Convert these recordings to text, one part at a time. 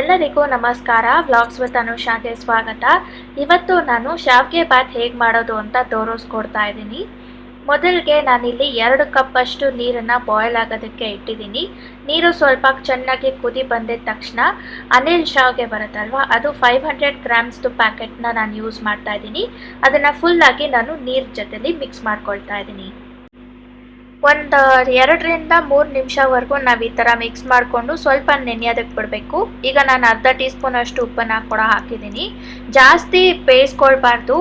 ಎಲ್ಲರಿಗೂ ನಮಸ್ಕಾರ. Vlogs with ಅನುಷಾಗೆ ಸ್ವಾಗತ. ಇವತ್ತು ನಾನು ಶಾವಿಗೆ ಬಾತ್ ಹೇಗೆ ಮಾಡೋದು ಅಂತ ತೋರಿಸ್ಕೊಡ್ತಾ ಇದ್ದೀನಿ. ಮೊದಲಿಗೆ ನಾನಿಲ್ಲಿ ಎರಡು ಕಪ್ಪಷ್ಟು ನೀರನ್ನು ಬಾಯ್ಲ್ ಆಗೋದಕ್ಕೆ ಇಟ್ಟಿದ್ದೀನಿ. ನೀರು ಸ್ವಲ್ಪ ಚೆನ್ನಾಗಿ ಕುದಿ ಬಂದಿದ ತಕ್ಷಣ ಅನಿಲ್ ಶಾವಿಗೆ ಬರುತ್ತಲ್ವ, ಅದು ಫೈವ್ ಹಂಡ್ರೆಡ್ ಗ್ರಾಮ್ಸ್ದು ಪ್ಯಾಕೆಟ್ನ ನಾನು ಯೂಸ್ ಮಾಡ್ತಾ ಇದ್ದೀನಿ. ಅದನ್ನು ಫುಲ್ಲಾಗಿ ನಾನು ನೀರು ಜೊತೆಲಿ ಮಿಕ್ಸ್ ಮಾಡ್ಕೊಳ್ತಾ ಇದ್ದೀನಿ. ಒಂದು ಎರಡರಿಂದ ಮೂರು ನಿಮಿಷವರೆಗೂ ನಾವು ಈ ಥರ ಮಿಕ್ಸ್ ಮಾಡಿಕೊಂಡು ಸ್ವಲ್ಪ ನೆನೆಯೋದಕ್ಕೆ ಬಿಡಬೇಕು. ಈಗ ನಾನು ಅರ್ಧ ಟೀ ಸ್ಪೂನ್ ಅಷ್ಟು ಉಪ್ಪನ್ನು ಕೂಡ ಹಾಕಿದ್ದೀನಿ. ಜಾಸ್ತಿ ಬೇಯಿಸ್ಕೊಳ್ಬಾರ್ದು.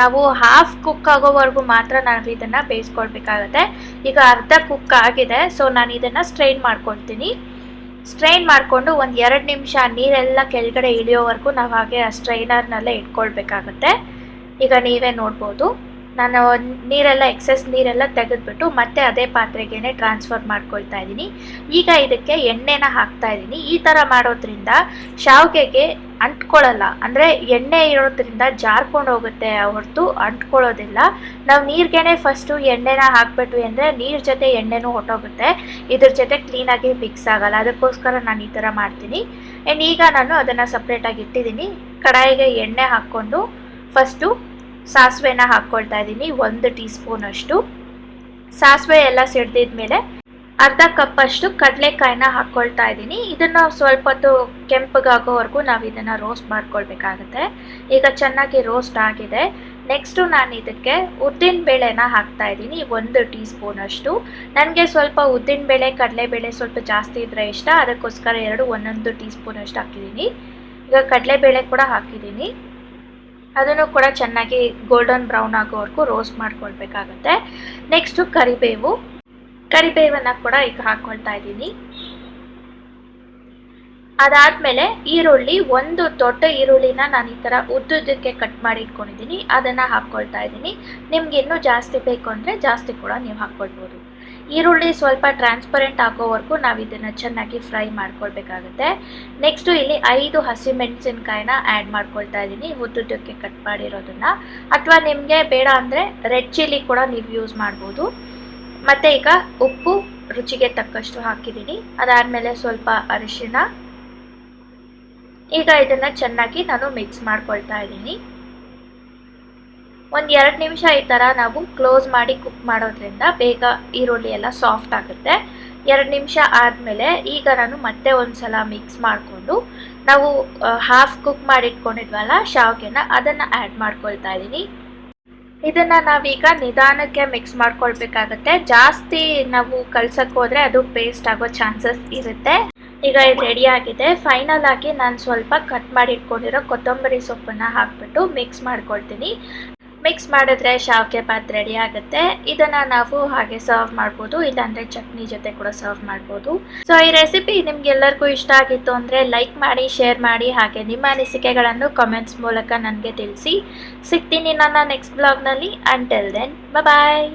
ನಾವು ಹಾಫ್ ಕುಕ್ ಆಗೋವರೆಗೂ ಮಾತ್ರ ನಾವು ಇದನ್ನು ಬೇಯಿಸ್ಕೊಳ್ಬೇಕಾಗತ್ತೆ. ಈಗ ಅರ್ಧ ಕುಕ್ ಆಗಿದೆ ಸೊ ನಾನು ಇದನ್ನು ಸ್ಟ್ರೈನ್ ಮಾಡ್ಕೊಳ್ತೀನಿ. ಸ್ಟ್ರೈನ್ ಮಾಡಿಕೊಂಡು ಒಂದು ಎರಡು ನಿಮಿಷ ನೀರೆಲ್ಲ ಕೆಳಗಡೆ ಇಳಿಯೋವರೆಗೂ ನಾವು ಹಾಗೆ ಆ ಸ್ಟ್ರೈನರ್ನಲ್ಲೇ ಇಟ್ಕೊಳ್ಬೇಕಾಗತ್ತೆ. ಈಗ ನೀವೇ ನೋಡ್ಬೋದು. ನಾನು ನೀರೆಲ್ಲ ಎಕ್ಸಸ್ ನೀರೆಲ್ಲ ತೆಗೆದ್ಬಿಟ್ಟು ಮತ್ತೆ ಅದೇ ಪಾತ್ರೆಗೇನೆ ಟ್ರಾನ್ಸ್ಫರ್ ಮಾಡ್ಕೊಳ್ತಾ ಇದ್ದೀನಿ. ಈಗ ಇದಕ್ಕೆ ಎಣ್ಣೆನ ಹಾಕ್ತಾ ಇದ್ದೀನಿ. ಈ ಥರ ಮಾಡೋದ್ರಿಂದ ಶಾವಿಗೆಗೆ ಅಂಟ್ಕೊಳ್ಳಲ್ಲ. ಅಂದರೆ ಎಣ್ಣೆ ಇರೋದ್ರಿಂದ ಜಾರ್ಕೊಂಡು ಹೋಗುತ್ತೆ ಹೊರತು, ಅಂಟ್ಕೊಳ್ಳೋದಿಲ್ಲ. ನಾವು ನೀರಿಗೇನೆ ಫಸ್ಟು ಎಣ್ಣೆನ ಹಾಕ್ಬಿಟ್ವಿ ಅಂದರೆ ನೀರು ಜೊತೆ ಎಣ್ಣೆನೂ ಹೊಟ್ಟೋಗುತ್ತೆ. ಇದ್ರ ಜೊತೆ ಕ್ಲೀನಾಗಿ ಮಿಕ್ಸ್ ಆಗಲ್ಲ. ಅದಕ್ಕೋಸ್ಕರ ನಾನು ಈ ಥರ ಮಾಡ್ತೀನಿ. ಆ್ಯಂಡ್ ಈಗ ನಾನು ಅದನ್ನು ಸಪ್ರೇಟಾಗಿ ಇಟ್ಟಿದ್ದೀನಿ. ಕಡಾಯಿಗೆ ಎಣ್ಣೆ ಹಾಕ್ಕೊಂಡು ಫಸ್ಟು ಸಾಸಿವೆನ ಹಾಕ್ಕೊಳ್ತಾ ಇದ್ದೀನಿ, ಒಂದು ಟೀ ಸ್ಪೂನ್ ಅಷ್ಟು ಸಾಸಿವೆ ಎಲ್ಲ ಸಿಡ್ದಿದ್ಮೇಲೆ ಅರ್ಧ ಕಪ್ ಅಷ್ಟು ಕಡಲೆಕಾಯಿನ ಹಾಕ್ಕೊಳ್ತಾ ಇದ್ದೀನಿ. ಇದನ್ನು ಸ್ವಲ್ಪ ಹೊತ್ತು ಕೆಂಪಗಾಗೋವರೆಗೂ ನಾವು ಇದನ್ನು ರೋಸ್ಟ್ ಮಾಡ್ಕೊಳ್ಬೇಕಾಗತ್ತೆ. ಈಗ ಚೆನ್ನಾಗಿ ರೋಸ್ಟ್ ಆಗಿದೆ. ನೆಕ್ಸ್ಟು ನಾನು ಇದಕ್ಕೆ ಉದ್ದಿನ ಬೇಳೆನ ಹಾಕ್ತಾ ಇದ್ದೀನಿ, ಒಂದು ಟೀ ಸ್ಪೂನ್ ಅಷ್ಟು ನನಗೆ ಸ್ವಲ್ಪ ಉದ್ದಿನ ಬೇಳೆ ಕಡಲೆಬೇಳೆ ಸ್ವಲ್ಪ ಜಾಸ್ತಿ ಇದ್ದರೆ ಇಷ್ಟ. ಅದಕ್ಕೋಸ್ಕರ ಎರಡು, ಒಂದೊಂದು ಟೀ ಸ್ಪೂನ್ ಅಷ್ಟು ಹಾಕಿದ್ದೀನಿ. ಈಗ ಕಡಲೆಬೇಳೆ ಕೂಡ ಹಾಕಿದ್ದೀನಿ. ಅದನ್ನು ಕೂಡ ಚೆನ್ನಾಗಿ ಗೋಲ್ಡನ್ ಬ್ರೌನ್ ಆಗೋವರೆಗೂ ರೋಸ್ಟ್ ಮಾಡ್ಕೊಳ್ಬೇಕಾಗತ್ತೆ. ನೆಕ್ಸ್ಟು ಕರಿಬೇವು. ಕರಿಬೇವನ್ನು ಕೂಡ ಈಗ ಹಾಕ್ಕೊಳ್ತಾ ಇದ್ದೀನಿ. ಅದಾದಮೇಲೆ ಈರುಳ್ಳಿ, ಒಂದು ದೊಡ್ಡ ಈರುಳ್ಳಿನ ನಾನು ಈ ಥರ ಉದ್ದುದ್ದಕ್ಕೆ ಕಟ್ ಮಾಡಿ ಇಟ್ಕೊಂಡಿದ್ದೀನಿ. ಅದನ್ನು ಹಾಕ್ಕೊಳ್ತಾ ಇದ್ದೀನಿ. ನಿಮ್ಗೆ ಇನ್ನೂ ಜಾಸ್ತಿ ಬೇಕು ಅಂದರೆ ಜಾಸ್ತಿ ಕೂಡ ನೀವು ಹಾಕ್ಕೊಳ್ಬೋದು ಈರುಳ್ಳಿ ಸ್ವಲ್ಪ ಟ್ರಾನ್ಸ್ಪರೆಂಟ್ ಹಾಕೋವರೆಗೂ ನಾವು ಇದನ್ನು ಚೆನ್ನಾಗಿ ಫ್ರೈ ಮಾಡ್ಕೊಳ್ಬೇಕಾಗುತ್ತೆ. ನೆಕ್ಸ್ಟು ಇಲ್ಲಿ ಐದು ಹಸಿಮೆಣಸಿನ್ಕಾಯಿನ ಆ್ಯಡ್ ಮಾಡ್ಕೊಳ್ತಾ ಇದ್ದೀನಿ ಉದ್ದುದ್ದಕ್ಕೆ ಕಟ್ ಮಾಡಿರೋದನ್ನು. ಅಥವಾ ನಿಮಗೆ ಬೇಡ ಅಂದರೆ ರೆಡ್ ಚಿಲ್ಲಿ ಕೂಡ ನೀವು ಯೂಸ್ ಮಾಡ್ಬೋದು. ಮತ್ತು ಈಗ ಉಪ್ಪು ರುಚಿಗೆ ತಕ್ಕಷ್ಟು ಹಾಕಿದ್ದೀನಿ ಅದಾದಮೇಲೆ ಸ್ವಲ್ಪ ಅರಿಶಿನ ಈಗ ಇದನ್ನು ಚೆನ್ನಾಗಿ ನಾನು ಮಿಕ್ಸ್ ಮಾಡ್ಕೊಳ್ತಾ ಇದ್ದೀನಿ ಒಂದು ಎರಡು ನಿಮಿಷ ಈ ಥರ ನಾವು ಕ್ಲೋಸ್ ಮಾಡಿ ಕುಕ್ ಮಾಡೋದ್ರಿಂದ ಬೇಗ ಈರುಳ್ಳಿ ಎಲ್ಲ ಸಾಫ್ಟ್ ಆಗುತ್ತೆ. ಎರಡು ನಿಮಿಷ ಆದಮೇಲೆ ಈಗ ನಾನು ಮತ್ತೆ ಒಂದು ಸಲ ಮಿಕ್ಸ್ ಮಾಡಿಕೊಂಡು ನಾವು ಹಾಫ್ ಕುಕ್ ಮಾಡಿಟ್ಕೊಂಡಿದ್ವಲ್ಲ ಶಾವ್ಗೆನ, ಅದನ್ನು ಆ್ಯಡ್ ಮಾಡ್ಕೊಳ್ತಾ ಇದ್ದೀನಿ. ಇದನ್ನು ನಾವೀಗ ನಿಧಾನಕ್ಕೆ ಮಿಕ್ಸ್ ಮಾಡ್ಕೊಳ್ಬೇಕಾಗತ್ತೆ. ಜಾಸ್ತಿ ನಾವು ಕಳ್ಸಕ್ಕೆ ಹೋದರೆ ಅದು ಪೇಸ್ಟ್ ಆಗೋ ಚಾನ್ಸಸ್ ಇರುತ್ತೆ. ಈಗ ಇದು ರೆಡಿ ಆಗಿದೆ. ಫೈನಲ್ ಆಗಿ ನಾನು ಸ್ವಲ್ಪ ಕಟ್ ಮಾಡಿ ಇಟ್ಕೊಂಡಿರೋ ಕೊತ್ತಂಬರಿ ಸೊಪ್ಪನ್ನು ಹಾಕ್ಬಿಟ್ಟು ಮಿಕ್ಸ್ ಮಾಡ್ಕೊಳ್ತೀನಿ. ಮಿಕ್ಸ್ ಮಾಡಿದ್ರೆ ಶಾವಿಗೆ ಬಾತ್ ರೆಡಿ ಆಗುತ್ತೆ. ಇದನ್ನು ನಾವು ಹಾಗೆ ಸರ್ವ್ ಮಾಡ್ಬೋದು. ಇಲ್ಲಾಂದ್ರೆ ಚಟ್ನಿ ಜೊತೆ ಕೂಡ ಸರ್ವ್ ಮಾಡ್ಬೋದು. ಸೊ ಈ ರೆಸಿಪಿ ನಿಮ್ಗೆಲ್ಲರಿಗೂ ಇಷ್ಟ ಆಗಿತ್ತು ಅಂದರೆ ಲೈಕ್ ಮಾಡಿ ಶೇರ್ ಮಾಡಿ, ಹಾಗೆ ನಿಮ್ಮ ಅನಿಸಿಕೆಗಳನ್ನು ಕಮೆಂಟ್ಸ್ ಮೂಲಕ ನನಗೆ ತಿಳಿಸಿ. ಸಿಗ್ತೀನಿ ನನ್ನ ನೆಕ್ಸ್ಟ್ ಬ್ಲಾಗ್ನಲ್ಲಿ ಅಂಟೆಲ್ ದೆನ್ ಬಾಯ್